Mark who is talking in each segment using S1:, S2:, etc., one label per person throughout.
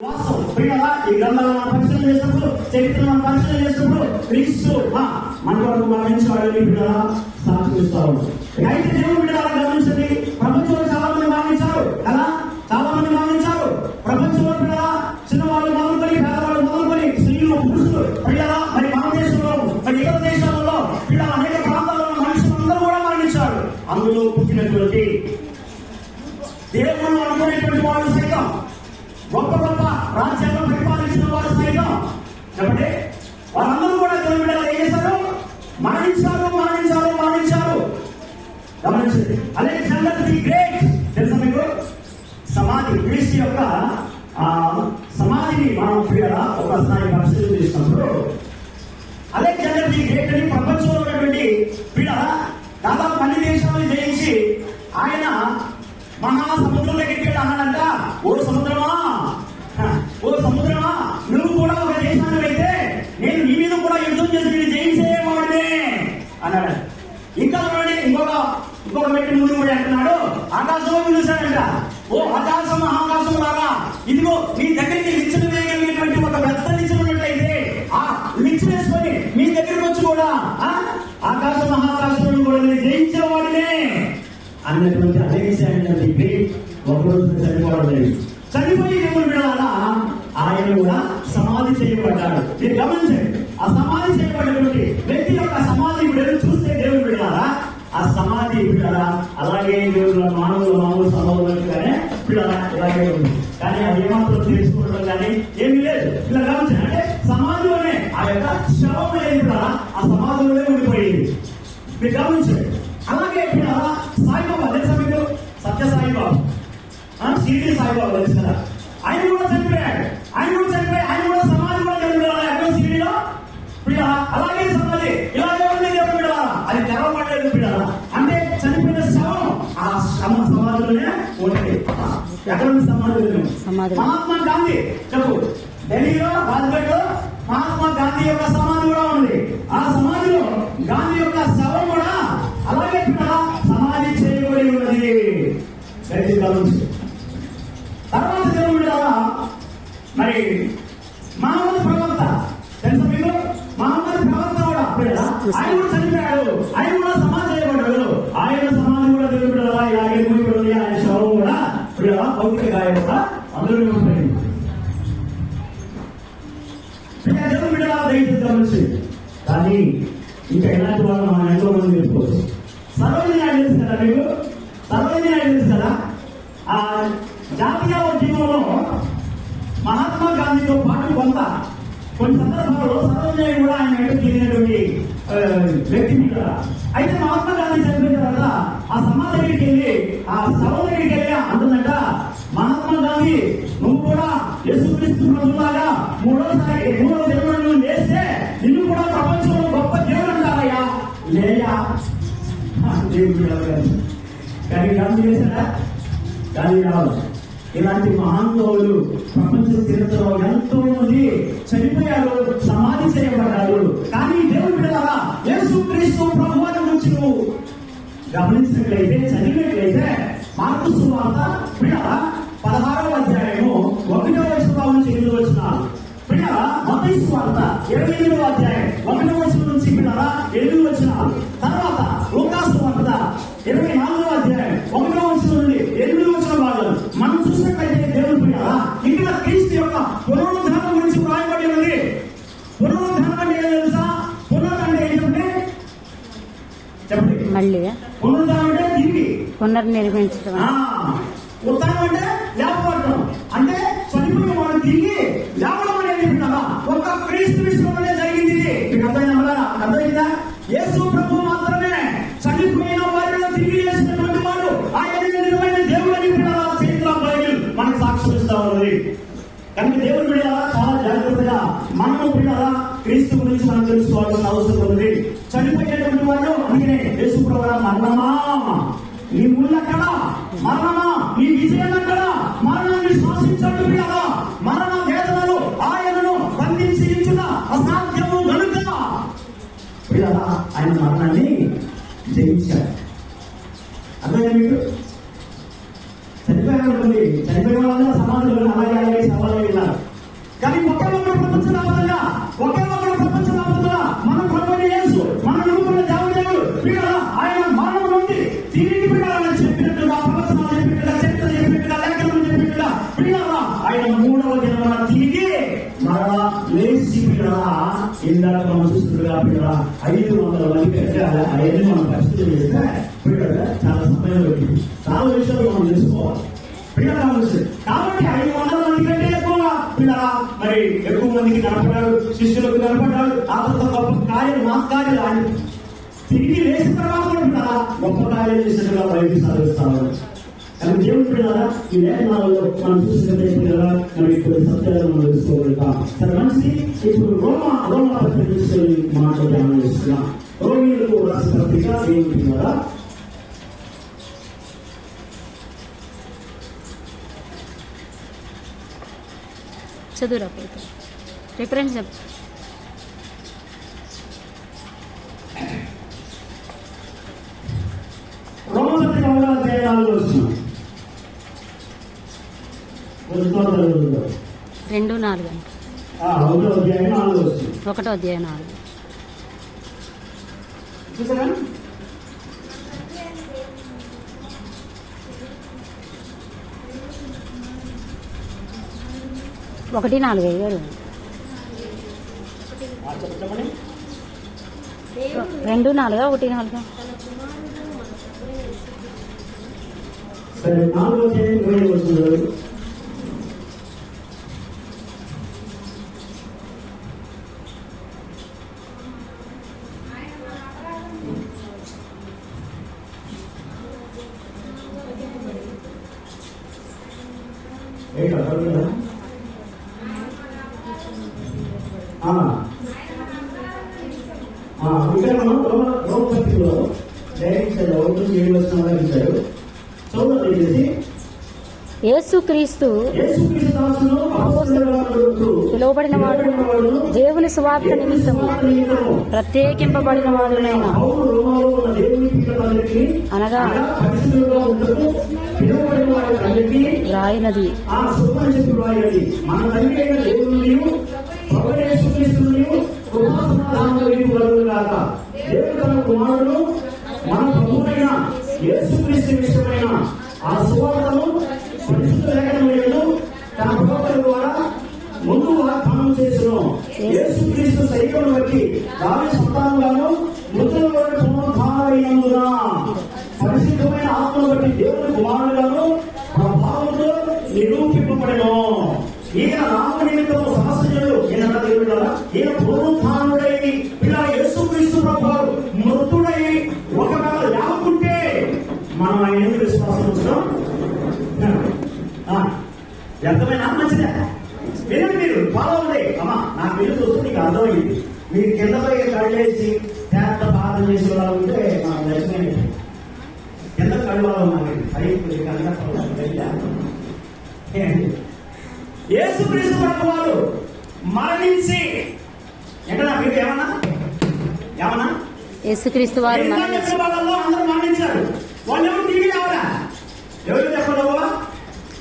S1: వాస్తవం. ఈ గ్రంథాలను మనం పరిశీలన చేసినప్పుడు చరిత్రను మనం పరిశీలన చేసినప్పుడు క్రీస్తు ఆ, మన కొరకు మరణించాడని ప్రియులారా సాక్షిస్తారు అయితే దేవుడు బిడ్డలారా గమనించండి. ప్రపంచంలో చాలా మంది మరణించారు కదా? చాలా మంది మరణించారు ప్రపంచంలో పిల్లలా చిన్నవాళ్ళు మొదలుకొని పేదవాళ్ళు మొదలుకొని స్త్రీలు పురుషులు మరి మన దేశంలో మరి ఇతర దేశాలలో పిల్లల అనేక ప్రాంతాల్లో మనుషులందరూ కూడా మరణించారు. అందులో పుట్టినటువంటి దేవుడు అనుకునేటువంటి వాళ్ళు సైతం. గొప్ప గొప్ప రాజ్యాలను పరిపాలించిన వారు సైతం. చెప్పండి? వారందరూ కూడా దేవుని బిడ్డలు ఏం చేశారు? మరణించారు మరణించారు మరణించారు. గమనించండి. Alexander the great. తెలుసా మీకు? సమాధి గ్రీస్ యొక్క ఆ, సమాధిని మనం క్రీడ స్థాయి పరిస్థితి చేసినప్పుడు అలెగ్జాండర్ ది గ్రేట్ అని ప్రపంచంలో ఉన్నటువంటి పీడ దాదాపు అన్ని దేశాలను జయించి ఆయన మహాసముద్రం దగ్గరికి వెళ్ళి అన్నాడంట. ఓ సముద్రం ఆకాశంలో పిలుస్తాడంట ఓ ఆకాశం ఆకాశం రారా ఇదిగో నీ దగ్గరికి నిచ్చెన వేయగలిగినటువంటి ఒక పెద్ద నిచ్చెన ఉన్నట్లయితే ఆ నిచ్చెన వేసుకొని మీ దగ్గరికి వచ్చి కూడా ఆ, ఆకాశ మహాకాశంలో కూడా నేను జయించేవాడినే అన్నటువంటి అదే విషయాన్ని చెప్పి ఒకరోజు చనిపోవడం లేదు. చనిపోయి దేవుడు విడాలా ఆయన కూడా సమాధి చేయబడ్డాడు. మీరు గమనించండి ఆ సమాధి చేయబడినటువంటి వ్యక్తి యొక్క సమాధి విడుదల చూస్తే దేవుడు విడాలా ఆ సమాధి విడాలా అలాగే దేవుడు మానవుల మామూలు సమాధులుగానే విడాలా ఇలాగే ఉంది. కానీ అది ఏమాత్రం తెలుసుకోవడం కానీ ఏమీ లేదు. ఇలా గమనించండి అంటే సమాజంలోనే ఆ యొక్క శవం అనేది కూడా ఆ సమాజంలోనే ఉండిపోయింది. మీరు గమనించండి. అలాగే ఇక్కడ సాయిబాబా తెలుసా మీకు? సత్య సాయిబాబా. ఆ, షిరిడి సాయిబాబా తెలుసు? కదా ఆయన కూడా చనిపోయాడు. ఆయన కూడా చనిపోయాడు. సమాధిలో. మహాత్మా గాంధీ చెప్పు ఢిల్లీలో రాజ్ఘాట్ మహాత్మా గాంధీ యొక్క ఇంకా దేవుడు బిడ్డలా దయచేసి గమనించి కానీ ఇంకా ఇలాంటి వాళ్ళు మనం ఎంతో మంది చెప్పుకోవచ్చు సర్వజన నాయుడు తెలుసు కదా మీకు సర్వజన నాయుడు తెలుసు కదా? ఆ జాతీయ ఉద్యమంలో మహాత్మా గాంధీతో పాటు కొంత కొన్ని సందర్భాల్లో సర్వజన కూడా ఆయన వెంట తిరిగినటువంటి వ్యక్తి కూడా అయితే మహాత్మా గాంధీ చనిపోయిన తర్వాత ఆ సమాధి దగ్గరికి వెళ్ళి ఆ శవం దగ్గరికి వెళ్ళి అంటుందంట మహాత్మా గాంధీ నువ్వు కూడా యేసుక్రీస్తు ప్రభులాగా కానీ గాంధీ చేశారా? కానీ రావు ఇలాంటి మహానుభావులు ప్రపంచ చరిత్రలో ఎంతో మంది చనిపోయారు సమాధి చేయబడ్డారు కానీ దేవుడు బిడ్డలారా యేసు క్రీస్తు ప్రభువారి గురించి నువ్వు గమనించినట్లయితే చదివినట్లయితే మార్పు సువార్త
S2: మళ్ళీ పునర్నిర్మించడం
S1: ఆ, అంటే చనిపోయిన వాడు తిరిగి లేవడం అనేది ఒక క్రీస్తు జరిగింది మీకు అర్థమైందా అర్థమైందా? యేసు ప్రభు మాత్రమే చనిపోయిన వారిలో తిరిగి చేసినటువంటి వాడు. ఆయన నిజమైన దేవుడు అని విన్నారా చరిత్ర బైబిల్ మనకు సాక్ష్యం ఇస్తా ఉన్నది. కనుక దేవుడు విడాలా చాలా జాగ్రత్తగా మనము విడాలా క్రీస్తు గురించి మనం తెలుసుకోవాల్సిన అవసరం నీ ముళ్ళక్కడ మరణమా పిల్లల మరి ఎక్కువ మందికి కనపడ్డాడు శిష్యులకు కనపడ్డాడు ఆ తర్వాత గొప్ప కార్యం మా కార్యాలు ఆయన తిరిగి లేచిన తర్వాత కూడా గొప్ప కార్యం చేసినట్టుగా బయటికి సాధిస్తాను కానీ దేవుడు పిల్లల ఈ లేఖనాలలో మనం చూసినట్టే పిల్లల మనం ఇప్పుడు సత్యాలను మనం తెలుసుకోగలుగుతాం. సరే మనిషి ఇప్పుడు రోమ రోమ పత్రిక తీసుకొని మాటలు ధ్యానం చేస్తున్నాం. రోమిలకు రాసిన పత్రిక దేవుడు పిల్లల
S2: చదువురా పోతే రిఫరెన్స్ చెప్పు
S1: వస్తున్నాం
S2: రెండు నాలుగు అంట
S1: ఒకటో అధ్యాయం నాలుగు.
S2: ఒకటి నాలుగు
S1: వేలు
S2: రెండు నాలుగా ఒకటి నాలుగా
S1: ఏ కదా? ఇక్కడ మనం డైరెక్ట్ ఒకటి ఏడు ఇచ్చారు చేసి
S2: యేసుక్రీస్తు పిలువబడిన వాడు దేవుని సువార్త నిమిత్తము ప్రత్యేకింపబడిన వాడునైన అనగా రాయినది.
S1: ఆ సుఖం మీకు కలుగుగాక దేవుడు తన కుమారుడు మన ప్రభువైన యేసుక్రీస్తు విషయమైన ఆ సువార్తను పరిశుద్ధ లేఖనములను తన ప్రవక్తల ద్వారా ముందు వాగ్దానం చేసిన. యేసుక్రీస్తు శరీరం బట్టి దాని సంతానంగాను మృతుల పునరుద్ధారైనందున పరిశుద్ధమైన ఆత్మను బట్టి దేవుని కుమారుడుగాను ప్రభావంతో నిరూపింపబడను. ఈయన రామ నిమిత్తం సహస్రుడు ఈయన దేవుడు ఈయన పునరుద్ధానుడై ఇలా యేసుక్రీస్తు ప్రభావం మృతుడై ఒకవేళ లేకుంటే మనం ఆయన ఎందుకు విశ్వాసం ఉంచడం వ్యర్థమైన మంచిదే వినండి మీరు ఫాలో అవ్వండి. అమ్మా నాకు వీలు చూస్తే నీకు అర్థమైంది. మీరు కింద పై కళ్ళేసి పెద్ద బాధ చేసే వాళ్ళు ఉంటే నాకు దర్శనం కింద కళ్ళు వాళ్ళు ఉన్నారు. సైకి యేసుక్రీస్తు వారు మరణించి. ఏమన్నా? ఏమన్నా?
S2: యేసుక్రీస్తు వారు
S1: అందరూ మరణించారు. వాళ్ళు ఎవరు తిరిగి రావరా ఎవరు చెప్పండి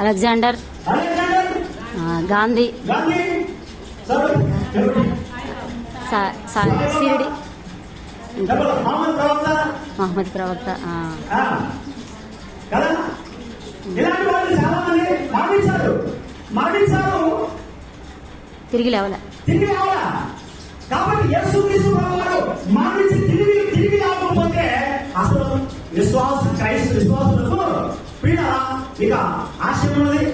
S2: అలెగ్జాండర్.
S1: అలెగ్జాండర్?
S2: గాంధీ.
S1: గాంధీ?
S2: సిరిడి.
S1: మహమ్మద్ ప్రవక్త? ఇలాంటి వాళ్ళు చాలా మంది మరణించారు. మరణించారు.
S2: తిరిగి లేవలే.
S1: తిరిగి రావాలా కాబట్టి యేసు క్రీస్తు వారు మరణించి తిరిగి తిరిగి రాకపోతే అసలు విశ్వాస క్రైస్తవ విశ్వాసులకు పీడ ఇక ఆశయం ఉన్నది.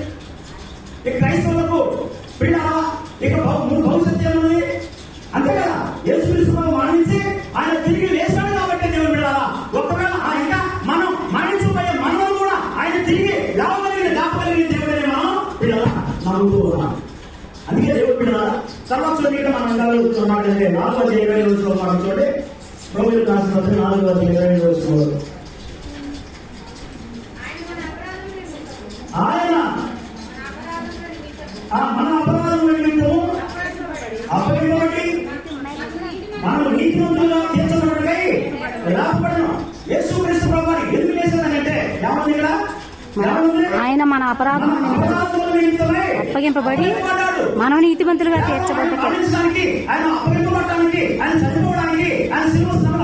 S1: ఇక క్రైస్తవులకు పీడ ఇక భవిష్యత్తు ఏమున్నది? అంతే కదా. యేసు క్రీస్తు మరణించి ఆయన తిరిగి లేచాడు. తర్వాత చూడండి మనం ఉండాలంటే నాలుగో అధ్యాయం ఇరవై రోజుల్లో మనం చూడండి. ప్రభుత్వ రాసిన పత్రిక ఇరవై రోజుల్లో మన అపరాధం మన
S2: అప్పగింపబడి. మనం నీతిమంతులుగా తీర్చబడ్డకి.
S1: మరణించడానికి ఆయన అప్పగింపబడటానికి ఆయన చనిపోవడానికి ఆయన శిలువ శ్రమలు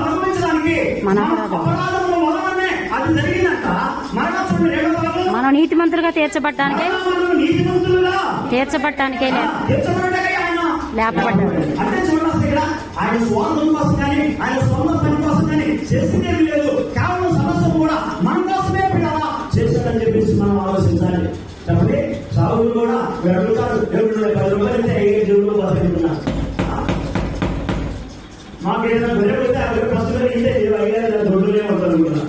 S1: అడుగుతారు దేవుడు పది రూపాయలు ఇస్తే ఏ దేవుడు బతుకుంటున్నారు మాకు ఏదైనా గొర్రె పోతే ఆ గొర్రె ఫస్ట్ గొర్రె ఇంటే ఐదారు దొడ్డులే ఉంటుంది అనుకున్నా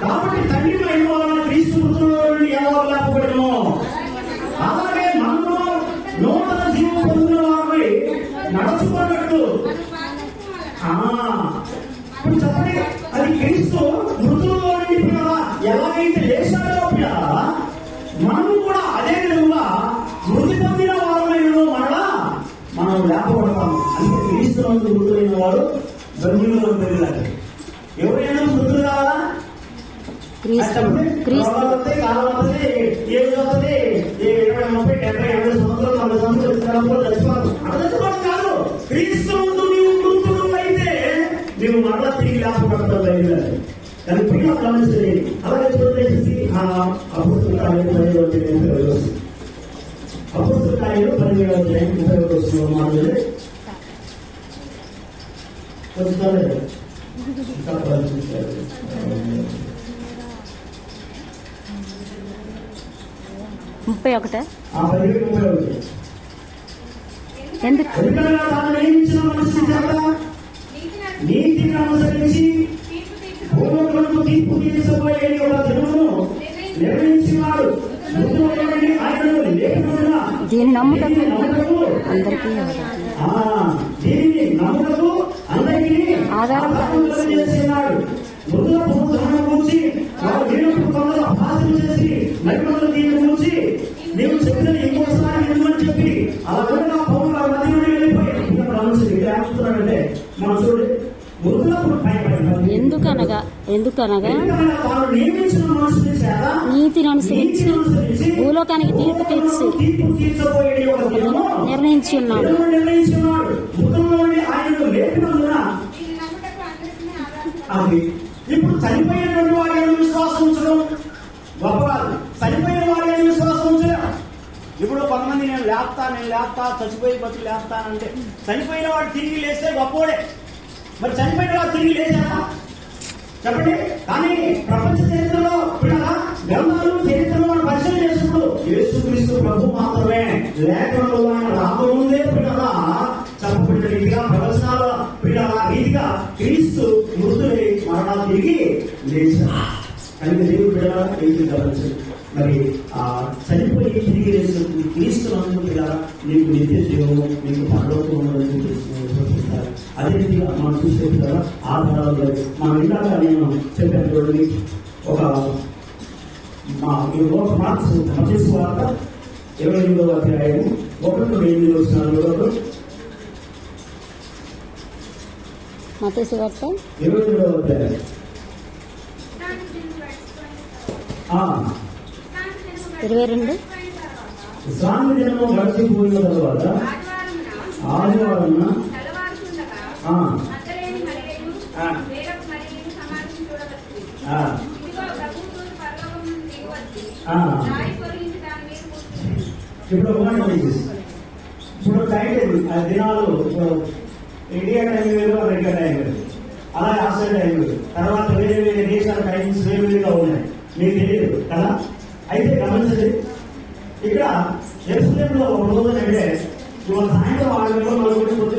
S1: కాబట్టి తండ్రి మహిమ వలన క్రీస్తు ఎలా లేపబడము అలాగే మనము నూతన జీవం పొందిన వారిని నడుచుకున్నట్టు ఇప్పుడు చెప్పండి అది క్రీస్తు మృతుల్లో పిల్లల ఎలాగైతే లేచాడో పిల్లల మనము కూడా అదే విధంగా మృతి పొందిన వారమైన మరలా మనం లేపబడతాం. అంటే క్రీస్తు మృతులైన వారు బంధువులు పెరిగారు ఎవరైనా మృతులు కావాలా?
S2: క్రీస్తు క్రీస్తు
S1: నువ్వు మరలా తిరిగి లేకపోవడం బయలుదేరాలి కానీ ప్రియ గమనించండి అలాగే చూడేసి అప్పుడు కాలేదు అప్పుడు కాలేదు పదిహేడు అధ్యాయం ముప్పై ఒకటి వస్తున్న మాటలు కొంచెం ఇంకా పరిశీలించాలి.
S2: ముప్పై ఒకటే? ఎందుకు?
S1: నీతిని అనుసరించి భూములకు తీర్పు తీర్చబోయే ఒక నిర్ణయించినాడు.
S2: దీన్ని నమ్ముటకు
S1: దీనిని నమ్ముటకు
S2: అందరికీ ఎవరు?
S1: ఆ, దీనిని నమ్ముటకు అందరికీ
S2: ఆధారం
S1: చేసినాడు వారు చేసి చెప్పిన ఇంకోసారి చెప్పి అలా పౌరులు ఆ నది నుండి వెళ్ళిపోయి ఇక్కడ మనం చూడండి
S2: ఎందుకనగా? ఎందుకనగా? నీతిని అనుసరించి భూలోకానికి తీర్పు తీర్చి
S1: దినము
S2: నిర్ణయించి ఉన్నాడు.
S1: ఇప్పుడు చనిపోయినటువంటి వారి యందు విశ్వాసం ఉంచడం గొప్ప నేను లేపుతా నేను లేపుతా చచ్చిపోయి బతుకు లేపుతానంటే చనిపోయిన వాడు తిరిగి లేస్తే గొప్పోడే. మరి చనిపోయిన వాడు తిరిగి లేచారా చెప్పండి. కానీ ప్రపంచ చరిత్రలో గ్రంథాలు చరిత్రలో మనం పరిశీలన చేసుకుంటూ యేసుక్రీస్తు ప్రభు మాత్రమే లేఖనంలో ఆయన రాకముందే పిల్లల చెప్పబడిన రీతిగా ప్రవచనాల పిల్లల రీతిగా క్రీస్తు మృతులై మరణాలు తిరిగి లేచారు కనుక దేవుడు పిల్లల ఏది గమనించండి. మరి చూడండి ఒక మా ఈ ఒక మార్క్స్ మధ్యస్ వార్త ఇరవై ఎనిమిదవ అధ్యాయం ఒకటి ఎనిమిది వచ్చిన
S2: మతేసు వార్త.
S1: ఇరవై ఎనిమిదవ అధ్యాయం.
S2: ఇరవై రెండు.
S1: గడిచిపోయిన తర్వాత ఆదివారం. ఇప్పుడు ఇప్పుడు టైం టేబుల్ ఆ దినాలు ఇప్పుడు ఇండియా టైం వేరు అమెరికా టైం వేరు అలాగే ఆస్ట్రేలియా టైం వేరు తర్వాత వేరే వేరే దేశాల టైమ్స్ వేరు వేరుగా ఉన్నాయి. మీకు తెలియదు కదా? అయితే గమనించండి. ఇక్కడ జెరూసలేంలో ఒక రోజు అంటే ఇవాళ సాయంత్రం ఆరు గంటల వరకు